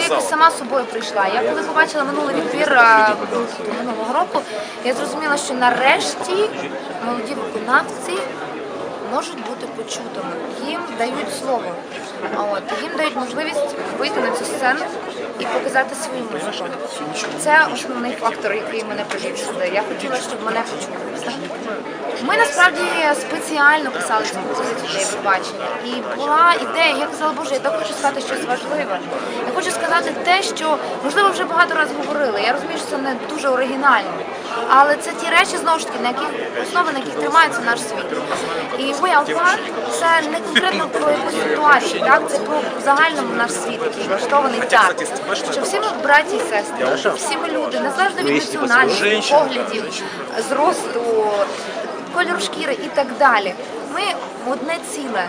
якось сама собою прийшла. Я коли побачила минулий відбір минулого року, я зрозуміла, що нарешті молоді виконавці можуть бути почутими. Їм дають слово. От їм дають можливість вийти на цю сцену і показати свою музику. Це основний фактор, який мене привів сюди. Я хотіла, щоб мене почули. Ми насправді спеціально писали цю композицію для Євробачення. І була ідея, я казала, Боже, я так хочу сказати щось важливе. Я хочу сказати те, що можливо вже багато разів говорили. Я розумію, що це не дуже оригінально. Але це ті речі знову ж таки, на яких основи, на яких тримається наш світ. І Are One – це не конкретно про якусь ситуацію, так це про в загальному наш світ, який влаштований так, що всі ми браті і сестри, всі ми люди, незалежно від національності, поглядів, зросту, кольору шкіри і так далі. Ми одне ціле.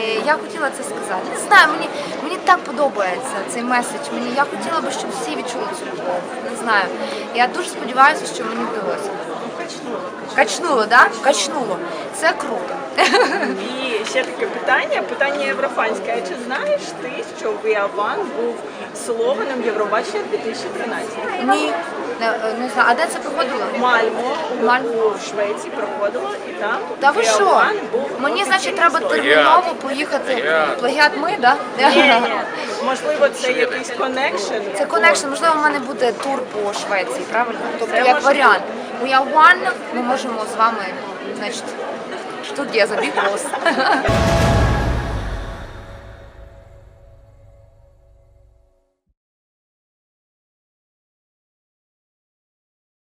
Е, Я хотіла це сказати. Не знаю, мені, мені так подобається цей меседж. Мені я хотіла би, щоб всі відчули цю любов. Знаю. Я дуже сподіваюся, що мені вдалося. Качнуло, так? Да? Качнуло. Це круто. І ще таке питання, питання єврофанське. А чи знаєш ти, що Віаван був слованим Євробачення 2013? Ні, не, не знаю. А де це проходило? Мальмо у Мальмо. в Швеції проходило і там Та ви що? Був Мені, значить, треба терміново поїхати. Плагіат ми, так? Да? Ні, ні. Можливо, це якийсь коннекшн. Це коннекшн, можливо, в мене буде тур по Швеції, правильно? Тобто Це як може варіант. We are one, ми можемо з вами, значить, тут є забіг.